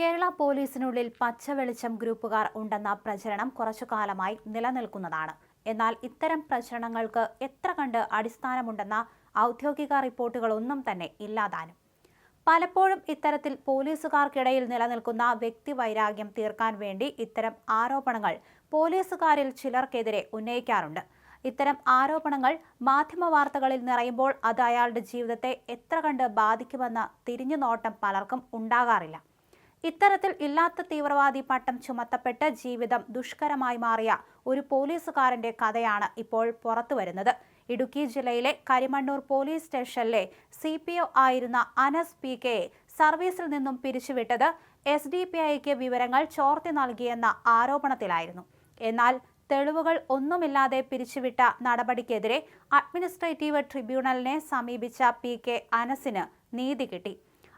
കേരള പോലീസിനുള്ളിൽ പച്ചവെളിച്ചം ഗ്രൂപ്പുകാർ ഉണ്ടെന്ന പ്രചരണം കുറച്ചു കാലമായി നിലനിൽക്കുന്നതാണ്. എന്നാൽ ഇത്തരം പ്രചരണങ്ങൾക്ക് എത്ര കണ്ട് അടിസ്ഥാനമുണ്ടെന്ന ഔദ്യോഗിക റിപ്പോർട്ടുകളൊന്നും തന്നെ ഇല്ലാതാനും. പലപ്പോഴും ഇത്തരത്തിൽ പോലീസുകാർക്കിടയിൽ നിലനിൽക്കുന്ന വ്യക്തിവൈരാഗ്യം തീർക്കാൻ വേണ്ടി ഇത്തരം ആരോപണങ്ങൾ പോലീസുകാരിൽ ചിലർക്കെതിരെ ഉന്നയിക്കാറുണ്ട്. ഇത്തരം ആരോപണങ്ങൾ മാധ്യമ വാർത്തകളിൽ നിറയുമ്പോൾ അത് അയാളുടെ ജീവിതത്തെ എത്ര കണ്ട് ബാധിക്കുമെന്ന തിരിഞ്ഞു നോട്ടം പലർക്കും ഉണ്ടാകാറില്ല. ഇത്തരത്തിൽ ഇല്ലാത്ത തീവ്രവാദി പട്ടം ചുമത്തപ്പെട്ട് ജീവിതം ദുഷ്കരമായി മാറിയ ഒരു പോലീസുകാരന്റെ കഥയാണ് ഇപ്പോൾ പുറത്തുവരുന്നത് ഇടുക്കി ജില്ലയിലെ കരിമണ്ണൂർ പോലീസ് സ്റ്റേഷനിലെ സി പി ഒ ആയിരുന്ന അനസ് പി കെയെ സർവീസിൽ നിന്നും പിരിച്ചുവിട്ടത് എസ് ഡി പി ഐക്ക് വിവരങ്ങൾ ചോർത്തി നൽകിയെന്ന ആരോപണത്തിലായിരുന്നു. എന്നാൽ തെളിവുകൾ ഒന്നുമില്ലാതെ പിരിച്ചുവിട്ട നടപടിക്കെതിരെ അഡ്മിനിസ്ട്രേറ്റീവ് ട്രിബ്യൂണലിനെ സമീപിച്ച പി കെ അനസിന് നീതി കിട്ടി.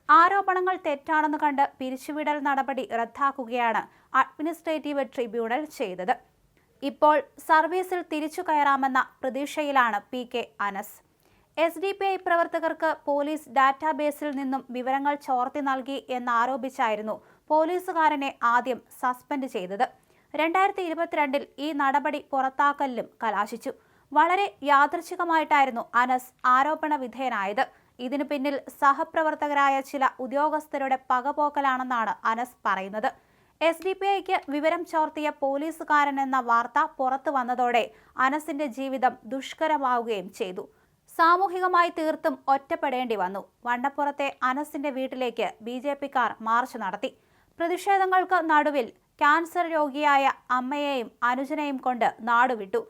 ആരോപണങ്ങൾ തെറ്റാണെന്ന് കണ്ട് പിരിച്ചുവിടൽ നടപടി റദ്ദാക്കുകയാണ് അഡ്മിനിസ്ട്രേറ്റീവ് ട്രിബ്യൂണൽ ചെയ്തത്. ഇപ്പോൾ സർവീസിൽ തിരിച്ചു കയറാമെന്ന പ്രതീക്ഷയിലാണ് P K Anas. S D P I പ്രവർത്തകർക്ക് പോലീസ് ഡാറ്റാബേസിൽ നിന്നും വിവരങ്ങൾ ചോർത്തി നൽകി എന്നാരോപിച്ചായിരുന്നു പോലീസുകാരനെ ആദ്യം സസ്പെൻഡ് ചെയ്തത്. രണ്ടായിരത്തി ഇരുപത്തിരണ്ടിൽ ഈ നടപടി പുറത്താക്കലിലും കലാശിച്ചു. വളരെ യാദൃച്ഛികമായിട്ടായിരുന്നു അനസ് ആരോപണ വിധേയനായത് ഇതിനു പിന്നിൽ സഹപ്രവർത്തകരായ ചില ഉദ്യോഗസ്ഥരുടെ പകപോക്കലാണെന്നാണ് അനസ് പറയുന്നത്. എസ് ഡി പി ഐക്ക് വിവരം ചോർത്തിയ പോലീസുകാരൻ എന്ന വാർത്ത പുറത്തു വന്നതോടെ അനസിന്റെ ജീവിതം ദുഷ്കരമാവുകയും ചെയ്തു. സാമൂഹികമായി തീർത്തും ഒറ്റപ്പെടേണ്ടി വന്നു. വണ്ടപ്പുറത്തെ അനസിന്റെ വീട്ടിലേക്ക് ബി ജെ പിക്കാർ മാർച്ച് നടത്തി. പ്രതിഷേധങ്ങൾക്ക് നടുവിൽ ക്യാൻസർ രോഗിയായ അമ്മയെയും അനുജനെയും കൊണ്ട് നാടുവിട്ടു.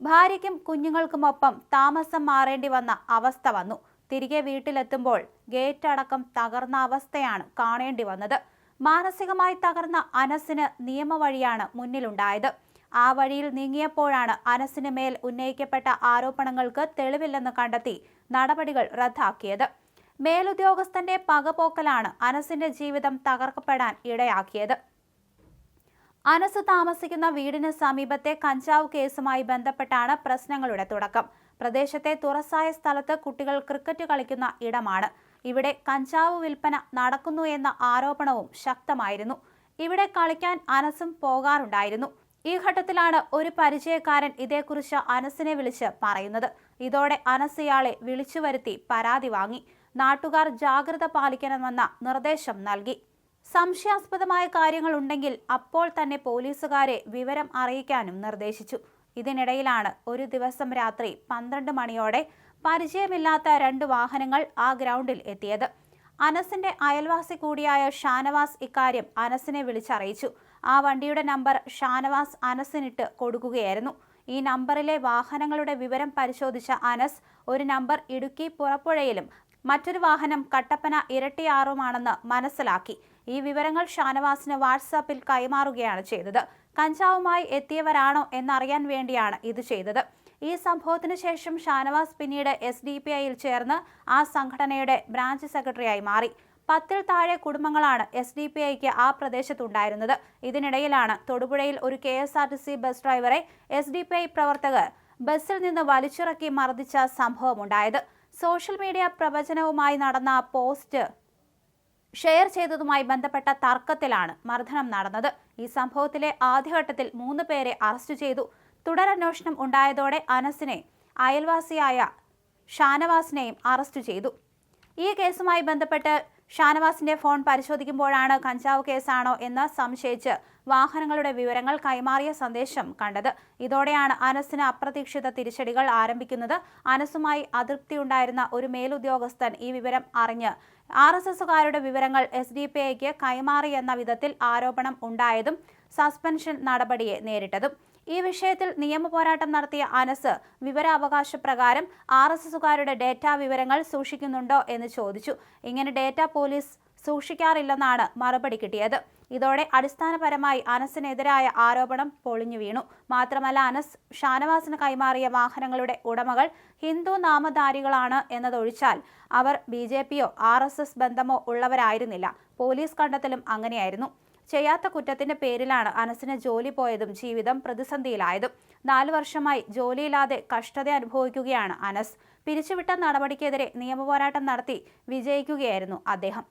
ഭാര്യയ്ക്കും കുഞ്ഞുങ്ങൾക്കുമൊപ്പം താമസം മാറേണ്ടി വന്ന അവസ്ഥ വന്നു. തിരികെ വീട്ടിലെത്തുമ്പോൾ ഗേറ്റ് അടക്കം തകർന്ന അവസ്ഥയാണ് കാണേണ്ടി വന്നത്. മാനസികമായി തകർന്ന അനസിന് നിയമവഴിയാണ് മുന്നിലുണ്ടായത്. ആ വഴിയിൽ നീങ്ങിയപ്പോഴാണ് അനസിന് മേൽ ഉന്നയിക്കപ്പെട്ട ആരോപണങ്ങൾക്ക് തെളിവില്ലെന്ന് കണ്ടെത്തി നടപടികൾ റദ്ദാക്കിയത്. മേലുദ്യോഗസ്ഥന്റെ പകപോക്കലാണ് അനസിന്റെ ജീവിതം തകർക്കപ്പെടാൻ ഇടയാക്കിയത്. അനസ് താമസിക്കുന്ന വീടിന് സമീപത്തെ കഞ്ചാവ് കേസുമായി ബന്ധപ്പെട്ടാണ് പ്രശ്നങ്ങളുടെ തുടക്കം. പ്രദേശത്തെ തുറസായ സ്ഥലത്ത് കുട്ടികൾ ക്രിക്കറ്റ് കളിക്കുന്ന ഇടമാണ്. ഇവിടെ കഞ്ചാവ് വിൽപ്പന നടക്കുന്നു എന്ന ആരോപണവും ശക്തമായിരുന്നു. ഇവിടെ കളിക്കാൻ അനസും പോകാറുണ്ടായിരുന്നു. ഈ ഘട്ടത്തിലാണ് ഒരു പരിചയക്കാരൻ ഇതേക്കുറിച്ച് അനസിനെ വിളിച്ച് പറയുന്നത്. ഇതോടെ അനസ് ഇയാളെ വിളിച്ചു വരുത്തി പരാതി വാങ്ങി. നാട്ടുകാർ ജാഗ്രത പാലിക്കണമെന്ന നിർദ്ദേശം നൽകി. സംശയാസ്പദമായ കാര്യങ്ങൾ ഉണ്ടെങ്കിൽ അപ്പോൾ തന്നെ പോലീസുകാരെ വിവരം അറിയിക്കാനും നിർദ്ദേശിച്ചു. ഇതിനിടയിലാണ് ഒരു ദിവസം രാത്രി പന്ത്രണ്ട് മണിയോടെ പരിചയമില്ലാത്ത രണ്ട് വാഹനങ്ങൾ ആ ഗ്രൗണ്ടിൽ എത്തിയത്. അനസിന്റെ അയൽവാസി കൂടിയായ ഷാനവാസ് ഇക്കാര്യം അനസിനെ വിളിച്ചറിയിച്ചു. ആ വണ്ടിയുടെ നമ്പർ ഷാനവാസ് അനസിനിട്ട് കൊടുക്കുകയായിരുന്നു. ഈ നമ്പറിലെ വാഹനങ്ങളുടെ വിവരം പരിശോധിച്ച അനസ് ഒരു നമ്പർ ഇടുക്കി പുറപ്പുഴയിലും മറ്റൊരു വാഹനം കട്ടപ്പന ഇരട്ടിയാറുമാണെന്ന് മനസ്സിലാക്കി. ഈ വിവരങ്ങൾ ഷാനവാസിന് വാട്സാപ്പിൽ കൈമാറുകയാണ് ചെയ്തത്. കഞ്ചാവുമായി എത്തിയവരാണോ എന്നറിയാൻ വേണ്ടിയാണ് ഇത് ചെയ്തത്. ഈ സംഭവത്തിന് ശേഷം ഷാനവാസ് പിന്നീട് എസ് ഡി പി ഐയിൽ ചേർന്ന് ആ സംഘടനയുടെ ബ്രാഞ്ച് സെക്രട്ടറിയായി മാറി. പത്തിൽ താഴെ കുടുംബങ്ങളാണ് എസ് ഡി പി ഐക്ക് ആ പ്രദേശത്തുണ്ടായിരുന്നത്. ഇതിനിടയിലാണ് തൊടുപുഴയിൽ ഒരു K S R T C bus ഡ്രൈവറെ എസ് ഡി പി ഐ പ്രവർത്തകർ ബസ്സിൽ നിന്ന് വലിച്ചിറക്കി മർദ്ദിച്ച സംഭവമുണ്ടായത്. സോഷ്യൽ മീഡിയ പ്രവചനവുമായി നടന്ന പോസ്റ്റ് ഷെയർ ചെയ്തതുമായി ബന്ധപ്പെട്ട തർക്കത്തിലാണ് മർദ്ദനം നടന്നത്. ഈ സംഭവത്തിലെ ആദ്യഘട്ടത്തിൽ മൂന്ന് പേരെ അറസ്റ്റ് ചെയ്തു. തുടരന്വേഷണം ഉണ്ടായതോടെ അനസിനെ അയൽവാസിയായ ഷാനവാസിനെയും അറസ്റ്റ് ചെയ്തു. ഈ കേസുമായി ബന്ധപ്പെട്ട് ഷാനവാസിന്റെ ഫോൺ പരിശോധിക്കുമ്പോഴാണ് കഞ്ചാവ് കേസാണോ എന്ന് സംശയിച്ച് വാഹനങ്ങളുടെ വിവരങ്ങൾ കൈമാറിയ സന്ദേശം കണ്ടത്. ഇതോടെയാണ് അനസിന് അപ്രതീക്ഷിത തിരിച്ചടികൾ ആരംഭിക്കുന്നത്. അനസുമായി അതൃപ്തിയുണ്ടായിരുന്ന ഒരു മേലുദ്യോഗസ്ഥൻ ഈ വിവരം അറിഞ്ഞ് ആർ എസ് എസുകാരുടെ വിവരങ്ങൾ എസ് ഡി പി ഐക്ക് കൈമാറിയെന്ന വിധത്തിൽ ആരോപണം ഉണ്ടായതും സസ്പെൻഷൻ നടപടിയെ നേരിട്ടതും. ഈ വിഷയത്തിൽ നിയമപോരാട്ടം നടത്തിയ അനസ് വിവരാവകാശ പ്രകാരം ആർ എസ് എസുകാരുടെ ഡേറ്റ വിവരങ്ങൾ സൂക്ഷിക്കുന്നുണ്ടോ എന്ന് ചോദിച്ചു. ഇങ്ങനെ ഡേറ്റ പോലീസ് സൂക്ഷിക്കാറില്ലെന്നാണ് മറുപടി കിട്ടിയത്. ഇതോടെ അടിസ്ഥാനപരമായി അനസിനെതിരായ ആരോപണം പൊളിഞ്ഞു വീണു. മാത്രമല്ല അനസ് ഷാനവാസിന് കൈമാറിയ വാഹനങ്ങളുടെ ഉടമകൾ ഹിന്ദു നാമധാരികളാണ് എന്നതൊഴിച്ചാൽ അവർ ബി ജെ പിയോ ആർ എസ് എസ് ബന്ധമോ ഉള്ളവരായിരുന്നില്ല. പോലീസ് കണ്ടെത്തലും അങ്ങനെയായിരുന്നു. ചെയ്യാത്ത കുറ്റത്തിന്റെ പേരിലാണ് അനസിന് ജോലി പോയതും ജീവിതം പ്രതിസന്ധിയിലായതും. നാലു വർഷമായി ജോലിയില്ലാതെ കഷ്ടത അനുഭവിക്കുകയാണ് അനസ്. പിരിച്ചുവിട്ട നടപടിക്കെതിരെ നിയമപോരാട്ടം നടത്തി വിജയിക്കുകയായിരുന്നു അദ്ദേഹം.